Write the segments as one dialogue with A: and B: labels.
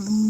A: Hi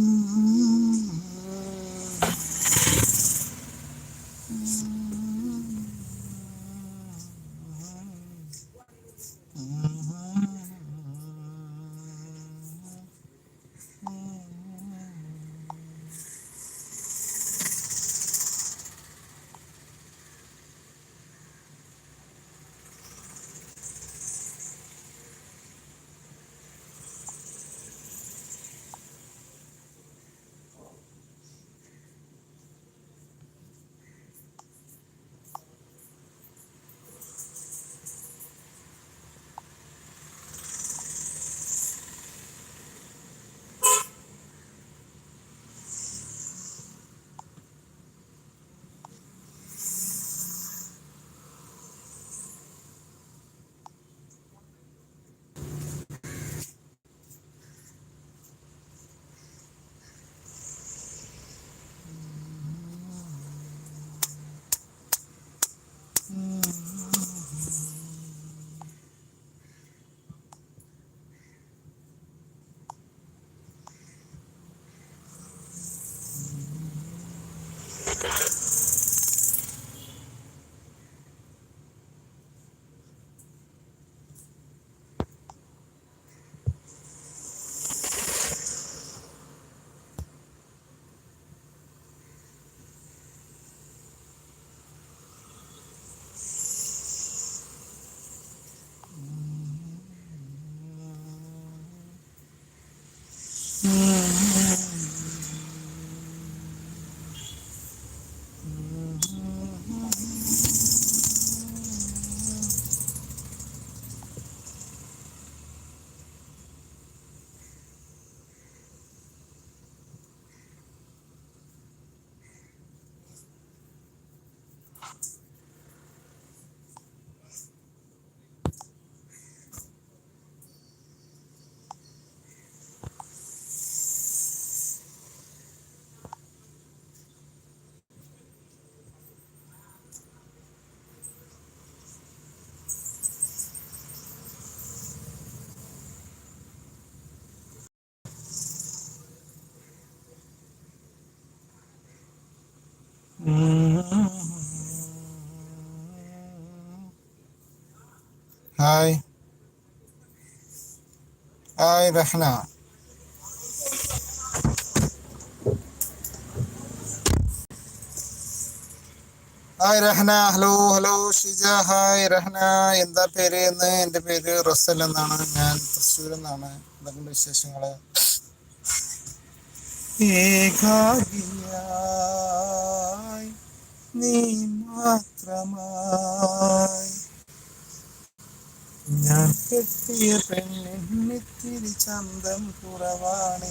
A: hi Rahna hi Rahna hello hello Shija hi Rahna എന്താ പേര് എന്ന് എന്റെ പേര് റസൽ എന്നാണ്. ഞാൻ തൃശ്ശൂരിൽ എന്നാണ് എന്തൊക്കെയുണ്ട് ഏകാകിയായി നീ മാത്രമായി. ഞാൻ കെട്ടിയ പെണ്ണിത്തിരി ചന്തം കുറവാണ്.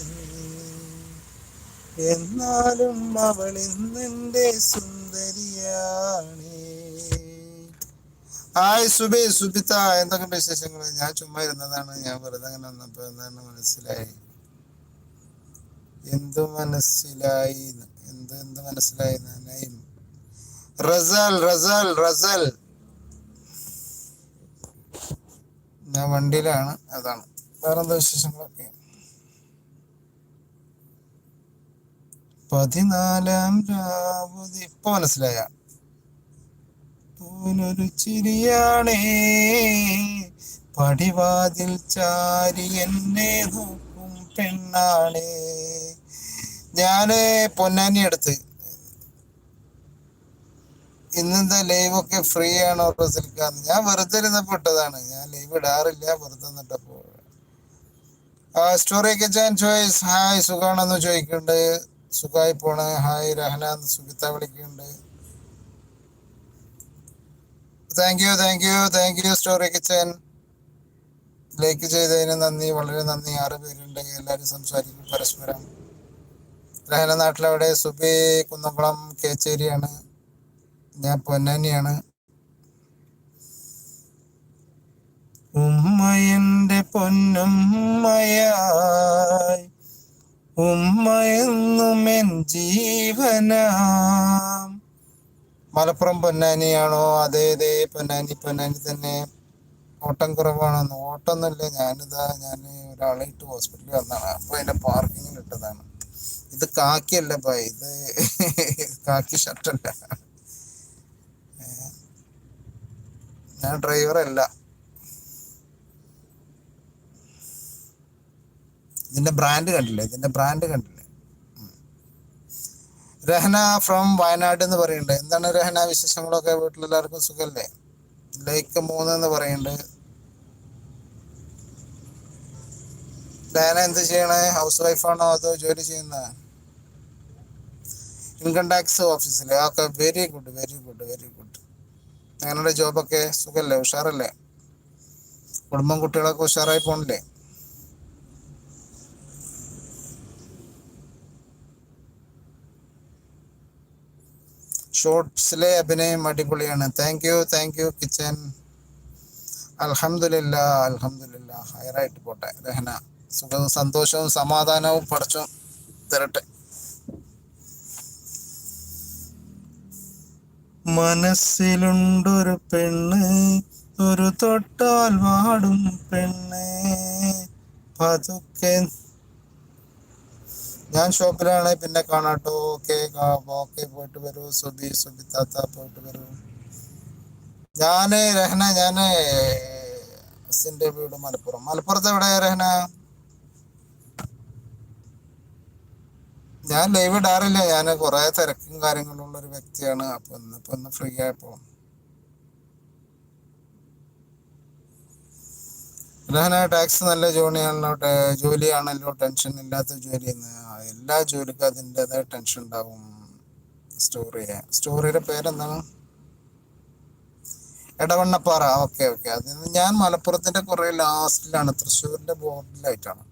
A: എന്നാലും അവൾ ഇന്നെന്റെ സുന്ദരിയാണ്. ഹായ് സുബി സുബിത്ത എന്തൊക്കെ വിശേഷങ്ങൾ ഞാൻ ചുമ്മാ ഇരുന്നതാണ് ഞാൻ വെറുതെ അങ്ങനെ വന്നപ്പോ എന്താണ് മനസ്സിലായി? എന്തു മനസ്സിലായി എന്ത് എന്ത് മനസ്സിലായി റസൽ റസൽ റസൽ. ഞാൻ വണ്ടിയിലാണ്. അതാണ്. വേറെ എന്താ വിശേഷങ്ങളൊക്കെ? പതിനാലാം രാവുതി. ഇപ്പൊ മനസ്സിലായ. പോലൊരു ചിരിയാണേ. പടിവാതിൽ ചാരി എന്നെ നോക്കും പെണ്ണാണേ. ഞാൻ പൊന്നാനി അടുത്ത് ഇന്നെന്താ ലൈവ് ഒക്കെ ഫ്രീ ആണോ റസിൽക്കാന്ന് ഞാൻ വെറുതെ ഇരുന്നപ്പെട്ടതാണ് ഞാൻ ലൈവ് ഇടാറില്ല വെറുതെ നിന്നിട്ടപ്പോ. സ്റ്റോറി ഒക്കെ ചോയ്സ് ഹായ് സുഖാണെന്ന് ചോദിക്കുന്നുണ്ട് സുഖമായി പോണ്. ഹായ് രഹന സുഗിത്ത വിളിക്കുന്നുണ്ട് thank you thank you thank you story kitchen like ചെയ്തതിന് നന്ദി. വളരെ നന്ദി. ആറ് പേരുണ്ട്. എല്ലാവരും സംസാരിക്കും. പരസ്പരം. രഹന നാട്ടിലവിടെ സുബി കുന്നംകുളം കേച്ചേരിയാണ്. ഞാൻ പൊന്നാനിയാണ്. ഉമ്മയന്റെ പൊന്നുമ്മയായി. ഉമ്മയെന്നും എൻ ജീവനാം. മലപ്പുറം പൊന്നാനിയാണോ? അതെ അതെ പൊന്നാനി പൊന്നാനി തന്നെ. ഓട്ടം കുറവാണെന്ന്. ഓട്ടമൊന്നുമില്ല ഞാനിതാ ഞാൻ ഒരാളെ ഇട്ട് ഹോസ്പിറ്റലിൽ വന്നതാണ്. അപ്പൊ എന്റെ പാർക്കിങ്ങിൽ ഇട്ടതാണ്. ഇത് കാക്കിയല്ല ബൈ ഇത് കാക്കി ഷർട്ടല്ല ഞാൻ ഡ്രൈവർ അല്ല ഇതിന്റെ ബ്രാൻഡ് കണ്ടില്ലേ? ഇതിന്റെ ബ്രാൻഡ് കണ്ടില്ലേ. രഹന ഫ്രം വയനാട് എന്ന് പറയുന്നുണ്ട്. എന്താണ് രഹന വിശേഷങ്ങളൊക്കെ? വീട്ടിലെല്ലാവർക്കും സുഖല്ലേ? ലൈക്ക് മൂന്ന് എന്ന് പറയുന്നുണ്ട്. രഹന എന്ത് ചെയ്യണേ? ഹൗസ് വൈഫാണോ അതോ ജോലി ചെയ്യുന്ന ഇൻകം ടാക്സ് ഓഫീസിലെ okay very good very good very good ഞങ്ങളുടെ ജോബൊക്കെ? സുഖല്ലേ? ഉഷാറല്ലേ? കുടുംബം കുട്ടികളൊക്കെ ഉഷാറായി പോണില്ലേ? ഷോർട്സിലെ അഭിനയം അടിപൊളിയാണ്. Thank you thank you kitchen അലഹമുല്ല അലഹമുല്ല ഹയറായിട്ട് പോട്ടെ. രഹന. സുഖവും സന്തോഷവും സമാധാനവും പഠിച്ചും തരട്ടെ. മനസ്സിലുണ്ടൊരു പെണ്ണ് ഒരു തൊട്ടാൽ വാടും പെണ്ണ്. പതുക്കെ. ഞാൻ ഷോപ്പിലാണ് പിന്നെ കാണാട്ടോ. ഓക്കെ ഓക്കെ പോയിട്ട് വരൂ. സുബി സുബി താത്ത പോയിട്ട് വരൂ. ഞാൻ രഹന ഞാൻ അസിന്റെ വീട് മലപ്പുറം. മലപ്പുറത്ത് എവിടെ രഹന? ഞാൻ ലൈവ് ഇടാറില്ല. ഞാൻ കുറെ തിരക്കും കാര്യങ്ങളും ഉള്ള ഒരു വ്യക്തിയാണ്. അപ്പൊ ഇന്നിപ്പോ ഒന്ന് ഫ്രീ ആയപ്പോ. ടാക്സ് നല്ല ജോലിയാണല്ലോ ജോലിയാണല്ലോ ടെൻഷൻ ഇല്ലാത്ത ജോലി. എല്ലാ ജോലിക്കും അതിന്റെതായ ടെൻഷൻ ഉണ്ടാവും. സ്റ്റോറി സ്റ്റോറിയുടെ പേരെന്താണ്? എടവണ്ണപ്പാറ. ഓക്കെ ഓക്കെ അതിന് ഞാൻ മലപ്പുറത്തിന്റെ കുറെ ലാസ്റ്റിലാണ് തൃശ്ശൂരിന്റെ ബോർഡിലായിട്ടാണ്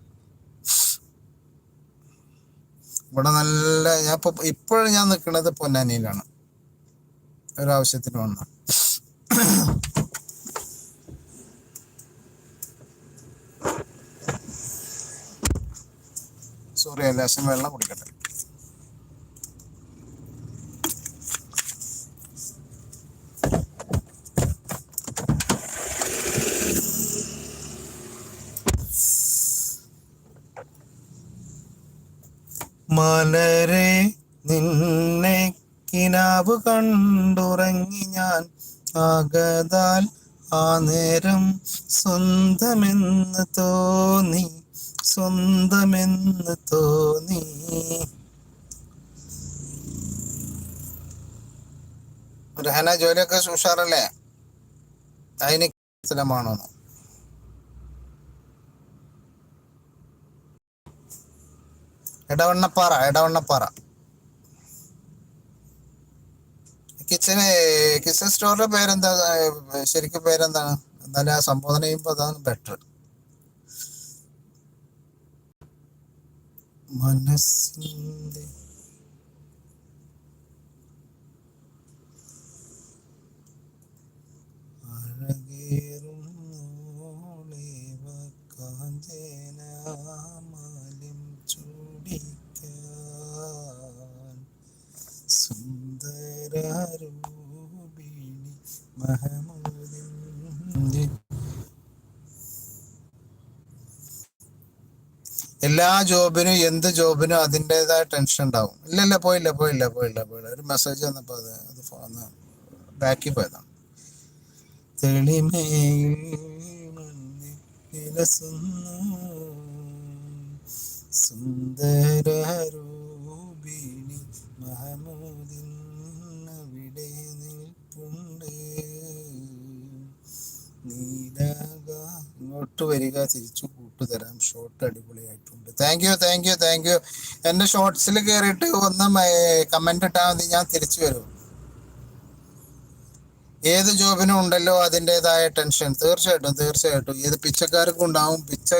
A: ഇവിടെ നല്ല ഞാൻ ഇപ്പൊ ഇപ്പോഴും ഞാൻ നിൽക്കുന്നത് പൊന്നാനിയിലാണ്. ഒരാവശ്യത്തിന് വന്ന. സോറി എല്ലാ വെള്ളം കുടിക്കട്ടെ. മലരെ നിന്നെ കിനാവ് കണ്ടുറങ്ങി ഞാൻ. ആകതാൽ ആ നേരം സ്വന്തമെന്ന് തോന്നി സ്വന്തമെന്ന് തോന്നി. രഹന ജോലിയൊക്കെ ഉഷാറല്ലേ? അതിന് സ്ഥലമാണോ എടവണ്ണപ്പാറ ഇടവണ്ണപ്പാറ കിച്ചന് കിച്ചൺ സ്റ്റോറിന്റെ പേരെന്താ? ശരിക്കും പേരെന്താണ്? എന്നാലും ആ സംബോധന ചെയ്യുമ്പോ അതാണ് ബെറ്റർ മനസ്സിന്റെ ജോബിനും എന്ത് ജോബിനും അതിന്റെതായ ടെൻഷൻ ഉണ്ടാവും. ഇല്ല ഇല്ല പോയില്ല പോയില്ല പോയില്ല പോയില്ല. ഒരു മെസ്സേജ് വന്നപ്പോ അത് അത് ഫോന്ന് ബാക്കി പോയതാണ് നിൽപ്പുണ്ട്. നീലാക ഇങ്ങോട്ട് വരിക തിരിച്ചു കൂട്ടുതരാം ഷോർട്ട് അടിപൊളിയായിട്ടുണ്ട്. Thank you thank you thank you എന്റെ ഷോർട്സിൽ കയറിയിട്ട് ഒന്ന് കമന്റ് ഇട്ടാൽ മതി ഞാൻ തിരിച്ചു വരും. ഏത് ജോബിനും ഉണ്ടല്ലോ അതിന്റെതായ ടെൻഷൻ തീർച്ചയായിട്ടും തീർച്ചയായിട്ടും. ഏത് പിച്ചക്കാർക്കും ഉണ്ടാവും പിച്ച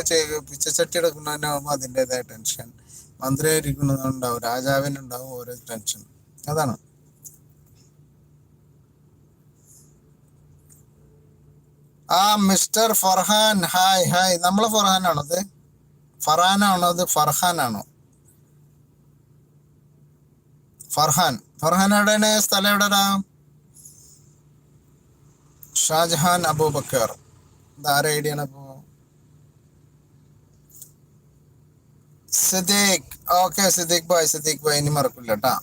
A: പിച്ചച്ചട്ടി എടുക്കുന്നതിനാവുമ്പോൾ അതിന്റെതായ ടെൻഷൻ മന്ത്രി ആയിരിക്കുന്നതുണ്ടാവും രാജാവിനുണ്ടാവും ഓരോ ടെൻഷൻ അതാണ്. ആ മിസ്റ്റർ ഫർഹാൻ. Hi hi. നമ്മൾ ഫർഹാനാണോ അത് ഫർഹാനാണോ? അത് ഫർഹാൻ. ആണോ ഫർഹാൻ ഫർഹാൻ എവിടെയാണ്? സ്ഥലം എവിടെടാ? ഷാജഹാൻ അബൂബക്കർ. ഇത് ആരെ ഐഡിയ ആണ് അപ്പോ? സിദ്ദീഖ്. ഓക്കെ സിദ്ദീഖ് ഭായ് സിദ്ദീഖ് ഭായ്. ഇനി മറക്കില്ല കേട്ടാ.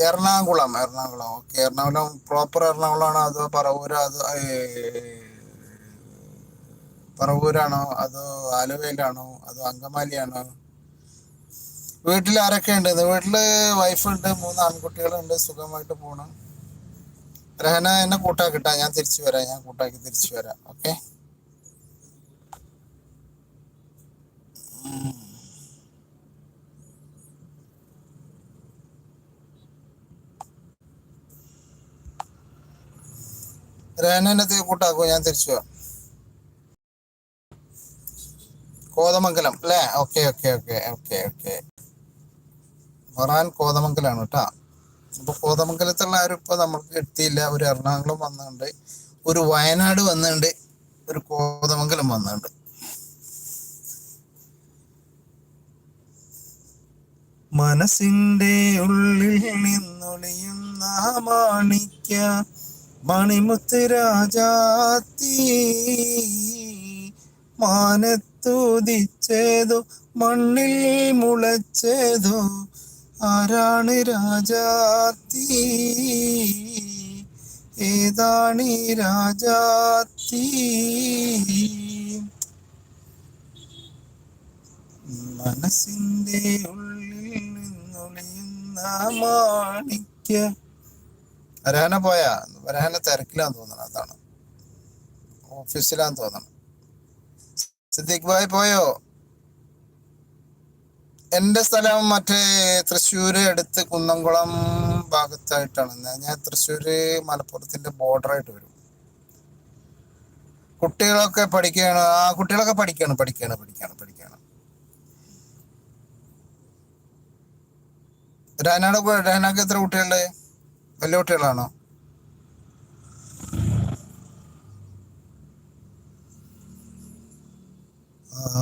A: എറണാകുളം എറണാകുളം. ഓക്കെ എറണാകുളം പ്രോപ്പർ എറണാകുളമാണോ അതോ പറവൂരോ അതോ പറവൂരാണോ അതോ ആലുവയിലാണോ അതോ അങ്കമാലിയാണോ? വീട്ടിൽ ആരൊക്കെ ഉണ്ട് വീട്ടിൽ വൈഫുണ്ട് മൂന്ന് ആൺകുട്ടികളുണ്ട് സുഖമായിട്ട് പോണം. രഹന എന്നെ കൂട്ടാക്കിട്ടാ ഞാൻ തിരിച്ചു വരാം ഞാൻ കൂട്ടാക്കി തിരിച്ചു വരാം. ഓക്കെ? രഹന എന്നെ തി- കൂട്ടാക്കൂ ഞാൻ തിരിച്ചു കോതമംഗലം അല്ലേ? Okay okay okay okay okay. ഖുറാൻ കോതമംഗലാണ് കേട്ടാ. അപ്പൊ കോതമംഗലത്തുള്ള ആരും ഇപ്പൊ നമ്മൾക്ക് എത്തിയില്ല. ഒരു എറണാകുളം വന്നുണ്ട് ഒരു വയനാട് വന്നുണ്ട് ഒരു കോതമംഗലം വന്നുണ്ട് മനസ്സിന്റെ ഉള്ളിൽ നിന്നൊളിയുന്ന മാണിക്യ മണിമുത്ത് രാജാത്തി മാനത്തുദിച്ചേതോ മണ്ണിൽ മുളച്ചേതോ. ആരാണ് രാജാത്തി ഏതാണ് രാജാത്തി മനസ്സിന്റെ ഉള്ളിൽ നിന്നൊളിയുന്ന മാണിക്യ വരാന പോയ വരാന തിരക്കിലാന്ന് തോന്നണം അതാണ്. ഓഫീസിലാന്ന് തോന്നണം. സിദ്ദീഖ് ഭായ് പോയോ? എന്റെ സ്ഥലം മറ്റേ തൃശ്ശൂര് അടുത്ത് കുന്നംകുളം ഭാഗത്തായിട്ടാണ്. ഞാൻ- തൃശ്ശൂര് മലപ്പുറത്തിന്റെ ബോർഡറായിട്ട് വരും. കുട്ടികളൊക്കെ പഠിക്കുകയാണ് ആ കുട്ടികളൊക്കെ പഠിക്കുകയാണ് പഠിക്കുകയാണ് പഠിക്കുകയാണ് പഠിക്കുകയാണ് രഹനാട് രഹനാക്ക് എത്ര കുട്ടികളുണ്ട്? വലിയ കുട്ടികളാണോ?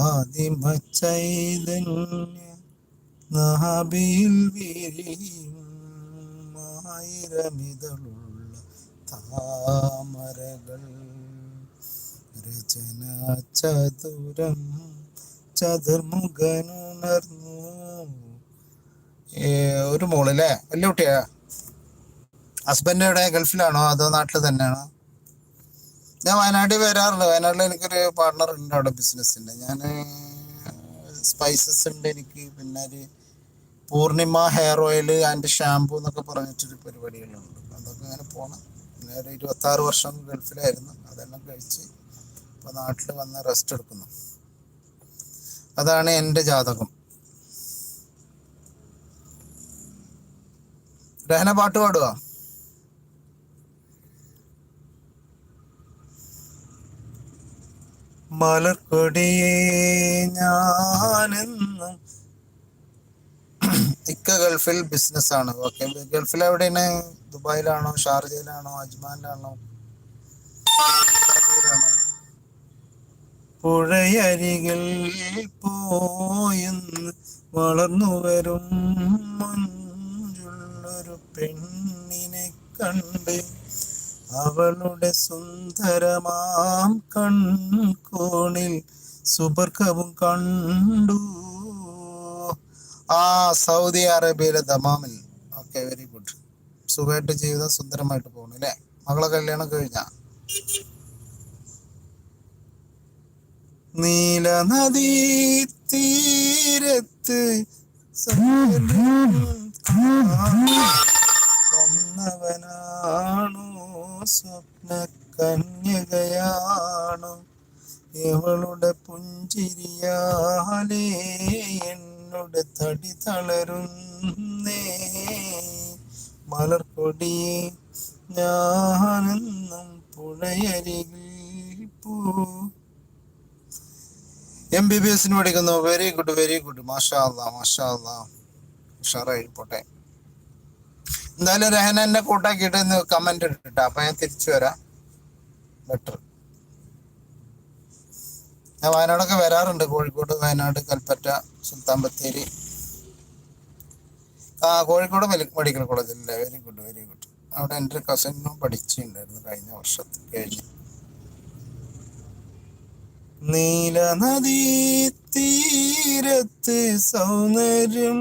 A: ആദിമ ചൈതന്യ താമരകൾ. രചന ചതുരം ചതുർമുഖനുണർന്നു ഒരു മോളല്ലേ വലിയ കുട്ടിയാ? ഹസ്ബൻഡ് എവിടെ ഗൾഫിലാണോ? അതോ നാട്ടിൽ തന്നെയാണോ? ഞാൻ വയനാട്ടിൽ വരാറുണ്ട്. വയനാട്ടിൽ എനിക്കൊരു പാർട്ണർ ഉണ്ട് അവിടെ ബിസിനസ്സിന്റെ ഞാൻ സ്പൈസസ് ഉണ്ട് എനിക്ക്. പിന്നെ ഒരു Poornima hair oil and shampoo എന്നൊക്കെ പറഞ്ഞിട്ടൊരു പരിപാടികളുണ്ട്. അതൊക്കെ അങ്ങനെ പോണം. പിന്നെ ഒരു ഇരുപത്തി ആറ് വർഷം ഗൾഫിലായിരുന്നു. അതെല്ലാം കഴിച്ച് ഇപ്പൊ നാട്ടിൽ വന്ന് റെസ്റ്റ് എടുക്കുന്നു. അതാണ് എന്റെ ജാതകം. രഹന പാട്ട് പാടുക മലർക്കൊടിയേ ഞാനെന്നും. ഇക്ക ഗൾഫിൽ ബിസിനസ് ആണ്. ഓക്കെ ഗൾഫിൽ എവിടെയാണ്? ദുബായിലാണോ? ഷാർജയിലാണോ? അജ്മാനിലാണോ? പുഴയരികിൽ പോയെന്ന് വളർന്നു വരും. മഞ്ചുള്ളൊരു പെണ്ണിനെ കണ്ട് അവളുടെ സുന്ദരമാം കൺകോണിൽ സുബർക്കവും കണ്ടു. ആ സൗദി അറേബ്യയിലെ ദമാമിൽ. ഓക്കെ വെരി ഗുഡ് സുഖമായിട്ട് ജീവിതം സുന്ദരമായിട്ട് പോകുന്നു അല്ലേ? മകളെ കല്യാണം കഴിഞ്ഞ? നീല നദീ തീരത്ത് വന്നവനാണു? സ്വപ്ന കന്യകയാണ് എവളുടെ പുഞ്ചിരിയാലേ എന്നോട് തടി തളരുന്നേ. മലർക്കൊടിയെ ഞാനെന്നും പുഴയരികിൽ പൂ. എം ബി ബി എസിന് പഠിക്കുന്നു. വെരി ഗുഡ് വെരി ഗുഡ് മാഷാ അല്ലാ മാഷാ അല്ലാ ഉഷാറായി പോട്ടെ. എന്തായാലും രഹന എന്നെ കൂട്ടാക്കിയിട്ട് ഇന്ന് കമന്റ് ഇട്ടിട്ട് അപ്പൊ ഞാൻ തിരിച്ചു വരാം. ബെറ്റർ ഞാൻ വയനാടൊക്കെ വരാറുണ്ട്. കോഴിക്കോട് വയനാട് കൽപ്പറ്റ സുൽത്താൻ ബത്തേരി ആ കോഴിക്കോട് മെഡിക്കൽ മെഡിക്കൽ കോളേജിലെ വെരി ഗുഡ് വെരി ഗുഡ് അവിടെ എന്റെ കസിനും പഠിച്ചിട്ടുണ്ടായിരുന്നു കഴിഞ്ഞ വർഷത്തിൽ കഴിഞ്ഞ്. നീല നദീ തീരത്ത് സൗന്ദര്യം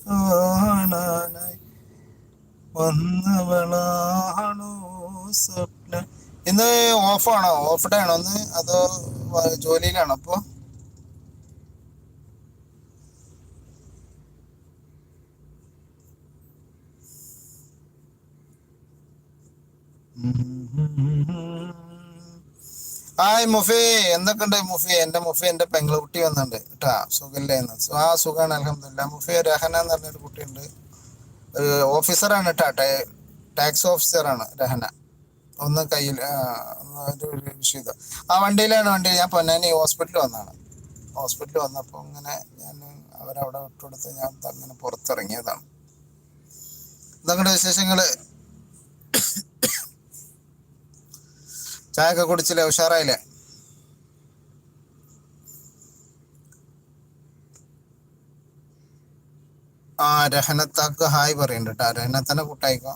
A: കാണാനായി സ്വപ്ന? ഇന്ന് ഓഫാണോ? ഓഫ് ഡേ ആണോ ഒന്ന് അതോ ജോലിയിലാണോ അപ്പോ? ഹായ് മുഫി. എന്തൊക്കെയുണ്ട് മുഫി? എന്റെ മുഫി എന്റെ പെങ്ങളുകുട്ടി വന്നിട്ടുണ്ട്. കേട്ടാ സുഖമില്ലേന്ന് ആ സുഖാണ്. അലഹമില്ല മുഫി രഹന എന്ന് പറഞ്ഞൊരു കുട്ടിയുണ്ട്. ഓഫീസറാണ് ടാക്സ് ഓഫീസറാണ് രഹന. ഒന്ന് കയ്യിൽ വിഷയം ആ വണ്ടിയിലാണ് വണ്ടി ഞാൻ പൊന്നാനി ഹോസ്പിറ്റലിൽ വന്നാണ്. ഹോസ്പിറ്റലിൽ വന്നപ്പോൾ ഇങ്ങനെ ഞാൻ അവരവിടെ വിട്ടുകൊടുത്ത് ഞാൻ അങ്ങനെ പുറത്തിറങ്ങിയതാണ്. നിങ്ങളുടെ വിശേഷങ്ങൾ ചായ ഒക്കെ കുടിച്ചില്ലേ? ഉഷാറായില്ലേ? ആ രഹനത്താക്ക് ഹായ് പറയുന്നുണ്ട് കേട്ടോ രഹനത്തന്നെ കൂട്ടായിക്കോ.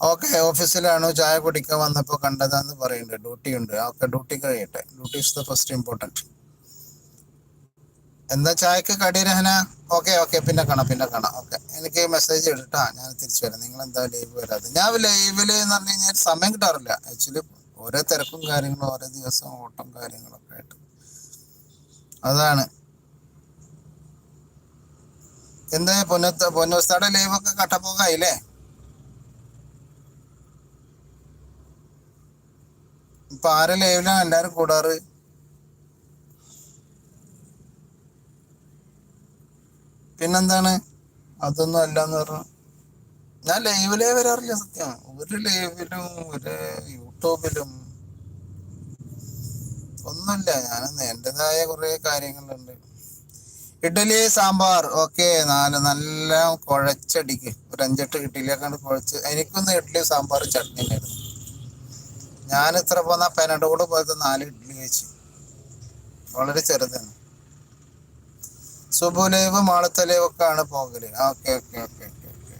A: ഓക്കെ ഓഫീസിലാണ് ചായ കുടിക്കാൻ വന്നപ്പോൾ കണ്ടതാന്ന് പറയുന്നുണ്ട്. ഡ്യൂട്ടി ഉണ്ട്. ഓക്കെ ഡ്യൂട്ടി കഴിയട്ടെ. Duty is the first important എന്താ ചായക്ക് കടി രഹന? ഓക്കെ ഓക്കെ പിന്നെ കാണാം പിന്നെ കാണാം. ഓക്കെ എനിക്ക് മെസ്സേജ് ഇടട്ടാ ഞാൻ തിരിച്ചു വരാം. നിങ്ങൾ എന്താ ലൈവ് വരാതെ ഞാൻ ലൈവിൽ എന്ന് പറഞ്ഞു കഴിഞ്ഞാൽ സമയം കിട്ടാറില്ല. ആക്ച്വലി ഓരോ തിരക്കും കാര്യങ്ങളും ഓരോ ദിവസം ഓട്ടം കാര്യങ്ങളൊക്കെ ആയിട്ട്. അതാണ്. എന്താ പൊന്നത്ത പൊന്നോസ്താടെ ലൈവ് ഒക്കെ കട്ടപ്പോകായില്ലേ ഇപ്പൊ ആരെ ലൈവിലാണ് എല്ലാരും കൂടാറ്? പിന്നെന്താണ്? അതൊന്നും അല്ലാന്ന് പറഞ്ഞു ഞാൻ ലൈവിലേ വരാറില്ല സത്യം. ഒരു ലൈവിലും ഒരു യൂട്യൂബിലും ഒന്നുമില്ല. ഞാൻ എന്റേതായ കുറേ കാര്യങ്ങളുണ്ട്. ഇഡലി സാമ്പാർ. ഓക്കെ നാല് നല്ല കുഴച്ചടിക്ക്. ഒരു അഞ്ചെട്ട് ഇഡ്ഡലിയൊക്കെ കുഴച്ച്. എനിക്കൊന്ന് ഇഡ്ഡലി സാമ്പാർ ചട്നി ഞാൻ ഇത്ര പോന്ന പെനഡോട് പോലത്തെ നാല് ഇഡ്ഡലി കഴിച്ചു. വളരെ ചെറുതാണ്. സുബുലൈവ് മാളത്തലൈവ് ഒക്കെ ആണ് പോകൽ. Okay okay okay okay okay.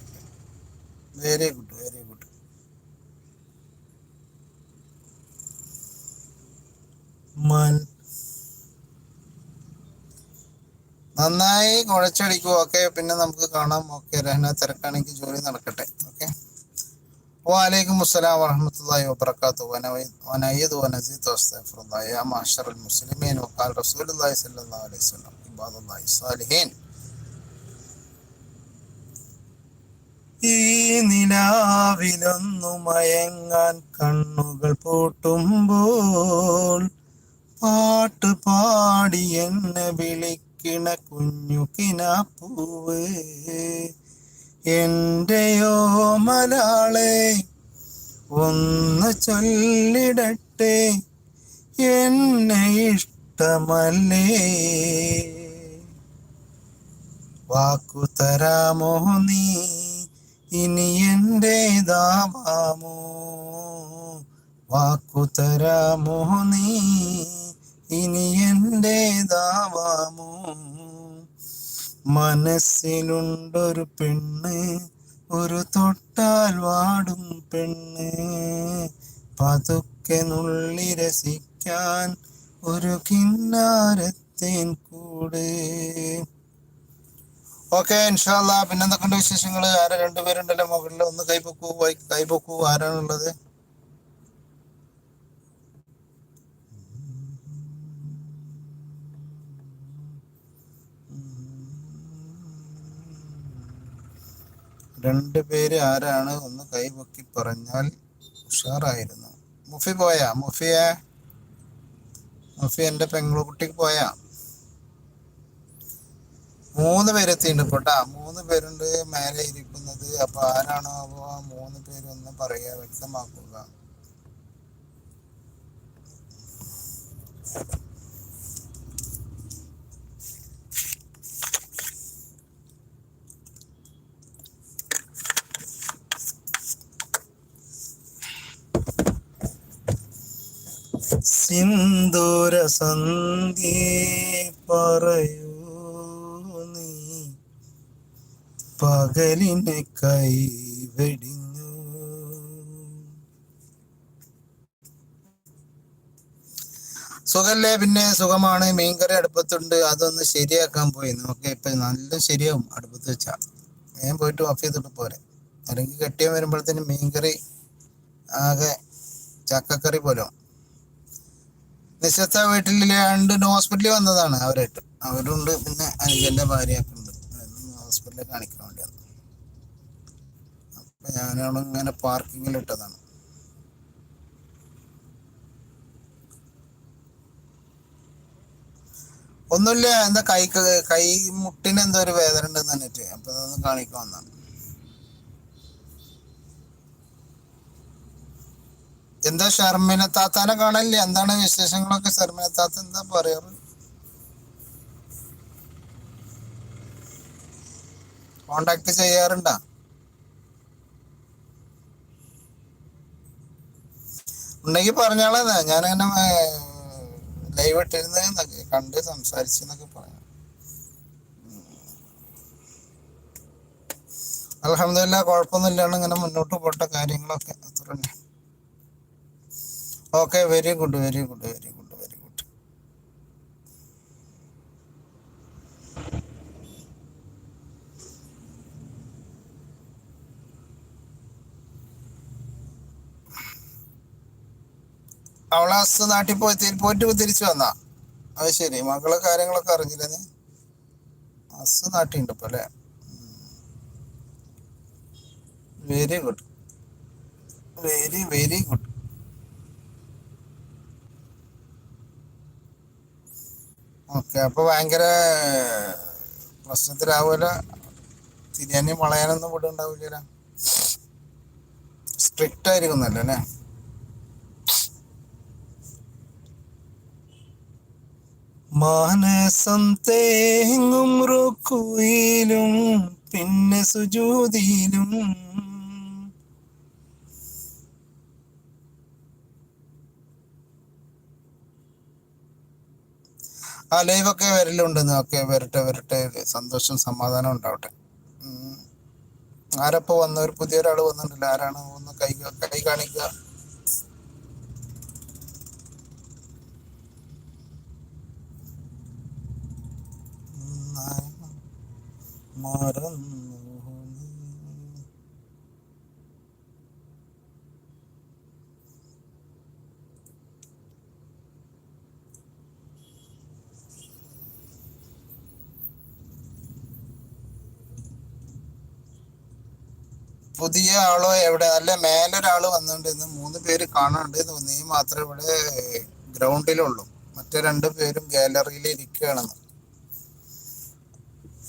A: Very good very good man നന്നായി കുഴച്ചടിക്കും ഓക്കെ. പിന്നെ നമുക്ക് കാണാം. ഓക്കെ രഹന തിരക്കാണെങ്കിൽ ജോലി നടക്കട്ടെ. ഓക്കെ. വാലൈക്കും അസ്സലാം വറഹമത്തല്ലാഹി വന വനയ്യദ് വനസീത് വസ്തഗ്ഫിറുല്ലാഹ. യാ മാശറൽ മുസ്ലിമീൻ. വഖാൽ റസൂലുള്ളാഹി സ്വല്ലല്ലാഹു അലൈഹി വസല്ലം. ഇബാദുല്ലാഹി സാലിഹീൻ ഈ നിലാവിലൊന്നു മയങ്ങാൻ കണ്ണുകൾ പൂട്ടുമ്പോൾ പാട്ട് പാടി എന്നെ വിളിക്കണ കുഞ്ഞു കിനാപ്പൂവ്. എന്റെയോ മലാളെ ഒന്ന് ചൊല്ലിടട്ടെ എന്നെ ഇഷ്ടമല്ലേ? വാക്കു തരാമോ നീ ഇനി എന്റേതാവാമോ വാക്കു തരാമോ നീ? ഇനി എന്റേതാവാമോ മനസ്സിലുണ്ടൊരു പെണ്ണ് ഒരു തൊട്ടാൽ വാടും പെണ്ണ്. പതുക്കെ നുള്ളി രസിക്കാൻ ഒരു കിന്നാരത്തേൻ കൂട്. ഓക്കെ ഇൻഷാല്ല പിന്നെന്തൊക്കെയുണ്ട് വിശേഷങ്ങൾ ആരാ രണ്ടുപേരുണ്ടല്ലോ മുകളിൽ? ഒന്ന് കൈപൊക്കൂ കൈപ്പൊക്കൂ ആരാണുള്ളത്? രണ്ട് പേര് ആരാണ് ഒന്ന് കൈപൊക്കി പറഞ്ഞാൽ ഉഷാറായിരുന്നു. മുഫി പോയാ? മുഫിയെ? മുഫി എന്റെ പെങ്ങളുകുട്ടിക്ക് പോയാ? മൂന്ന് പേരെത്തിയിട്ടുണ്ട് പോട്ടാ മൂന്ന് പേരുണ്ട് മേലെ ഇരിക്കുന്നത്. അപ്പൊ ആരാണോ അപ്പൊ മൂന്ന് പേര് ഒന്ന് പറയുക വ്യക്തമാക്കുക. സിന്ദൂര സന്ധി പറയൂ നീ പകലിനെ കൈവെടിഞ്ഞു. സുഖല്ലേ? പിന്നെ സുഖമാണ്. മീൻകറി അടുപ്പത്തുണ്ട്. അതൊന്ന് ശരിയാക്കാൻ പോയി. നമുക്ക് ഇപ്പൊ നല്ല ശരിയാവും. അടുപ്പത്ത് വെച്ചാ. ഞാൻ പോയിട്ട് ഓഫ് ചെയ്തിട്ട് പോരെ. അല്ലെങ്കിൽ കെട്ടിയാൻ വരുമ്പോഴത്തേനും മീൻകറി ആകെ ചക്കക്കറി പോലും. നിശത്ത വീട്ടിലാണ്ട് ഹോസ്പിറ്റലിൽ വന്നതാണ് അവരായിട്ട്. അവരുണ്ട് പിന്നെ അനുജന്റെ ഭാര്യയാക്കുന്നുണ്ട് ഹോസ്പിറ്റലിൽ കാണിക്കാൻ വേണ്ടി അപ്പൊ ഞാനവിടെ ഇങ്ങനെ പാർക്കിങ്ങിൽ ഇട്ടതാണ്. ഒന്നുമില്ല എന്താ കൈ കൈ മുട്ടിന് എന്തോ ഒരു വേദന ഉണ്ടെന്ന് പറഞ്ഞിട്ട് അപ്പൊ അതൊന്ന് കാണിക്കാൻ വന്നാണ് എന്താ ഷർമിന താത്താനെ കാണല്ലേ എന്താണ് വിശേഷങ്ങളൊക്കെ ഷർമിന താത്ത എന്താ പറയാറ് കോണ്ടാക്ട് ചെയ്യാറുണ്ടാ? ഉണ്ടെങ്കിൽ ഞാൻ ഞാനങ്ങനെ ലൈവ് ഇട്ടിരുന്ന കണ്ട് സംസാരിച്ചെന്നൊക്കെ പറയാം. അലഹമില്ല കുഴപ്പമൊന്നുമില്ലാണ് ഇങ്ങനെ മുന്നോട്ട് പോട്ട കാര്യങ്ങളൊക്കെ. അത്ര തന്നെ okay very good very good very good very good അവളാസ് നാട്ടിൽ പോയി പോയിട്ട് തിരിച്ചു വന്നാ. അത് ശരി മകളെ കാര്യങ്ങളൊക്കെ അറിഞ്ഞില്ല നീ? അസ് നാട്ടിലുണ്ട് ഇപ്പൊ അല്ലേ? Very good very very good okay അപ്പൊ ഭയങ്കര പ്രശ്നത്തിലാവൂല. തിരിയാനും വളയാനൊന്നും ഇവിടെ ഉണ്ടാവില്ല സ്ട്രിക്റ്റ് ആയിരിക്കുന്നല്ലോ അല്ലേ? മാനസം തേങ്ങും റുക്കുയിലും പിന്നെ സുജൂതിയിലും ആ ലൈവൊക്കെ വരലുണ്ട് ഓക്കെ വരട്ടെ വരട്ടെ. സന്തോഷം സമാധാനം ഉണ്ടാവട്ടെ. ആരപ്പോ വന്ന ഒരു പുതിയ ഒരാൾ വന്നിട്ടില്ല. ആരാണ്? ഒന്ന് കൈ കൈ കാണിക്കുക. മറന്നു നീ. പുതിയ ആളോ എവിടെ അല്ല മേലൊരാൾ വന്നിട്ടുണ്ട് ഇന്ന് മൂന്ന് പേര് കാണാണ്ട് നീ മാത്രമേ ഇവിടെ ഗ്രൗണ്ടിലുള്ളൂ. മറ്റേ രണ്ടു പേരും ഗാലറിയിൽ ഇരിക്കുകയാണെന്ന്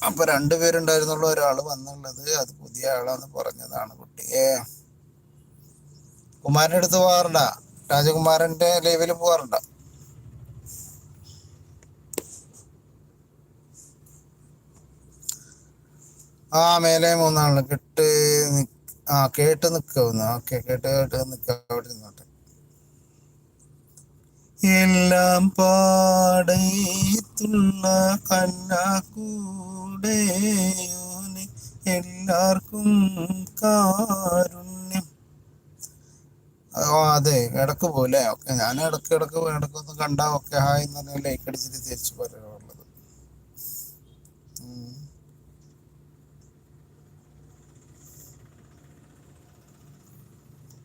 A: അപ്പൊ രണ്ടുപേരുണ്ടായിരുന്നുള്ള ഒരാൾ വന്നുള്ളത് അത് പുതിയ ആളാന്ന് പറഞ്ഞതാണ് കുട്ടിയെ കുമാരന്റെ അടുത്ത് പോവാറുണ്ട രാജകുമാരന്റെ ലൈവിൽ പോവാറുണ്ട ആ മേലെ മൂന്നാൾ കിട്ട് ആ കേട്ട് നിൽക്കാവുന്ന ഓക്കെ കേട്ട് കേട്ട് നിൽക്കാവിടെ ഇരുന്നോട്ടെ. എല്ലാം പാടത്തുള്ള കന്നാക്കൂടെയോന് എല്ലാവർക്കും കാരുണ്യം. അതെ ഇടയ്ക്ക് പോലെ ഓക്കെ ഞാൻ ഇടയ്ക്ക് ഇടയ്ക്ക് ഇടക്കൊന്ന് കണ്ടാ ഓക്കെ ഹായ് എന്ന് ലൈക്ക് അടിച്ചിട്ട് തിരിച്ചു പറയാറുള്ളത്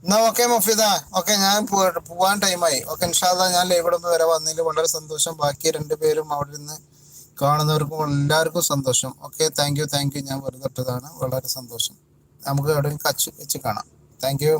A: എന്നാ ഓക്കെ മുഫിദ ഓക്കെ ഞാൻ പോവാൻ ടൈമായി ഓക്കെ ഇൻഷാല്ല ഞാൻ ഇവിടെ നിന്ന് വരെ വന്നതിൽ വളരെ സന്തോഷം. ബാക്കി രണ്ടുപേരും അവിടെ നിന്ന് കാണുന്നവർക്കും എല്ലാവർക്കും സന്തോഷം. Okay thank you thank you ഞാൻ വെറുതെ ഇട്ടതാണ്. വളരെ സന്തോഷം. നമുക്ക് എവിടെയും കച്ച് വെച്ച് കാണാം. Thank you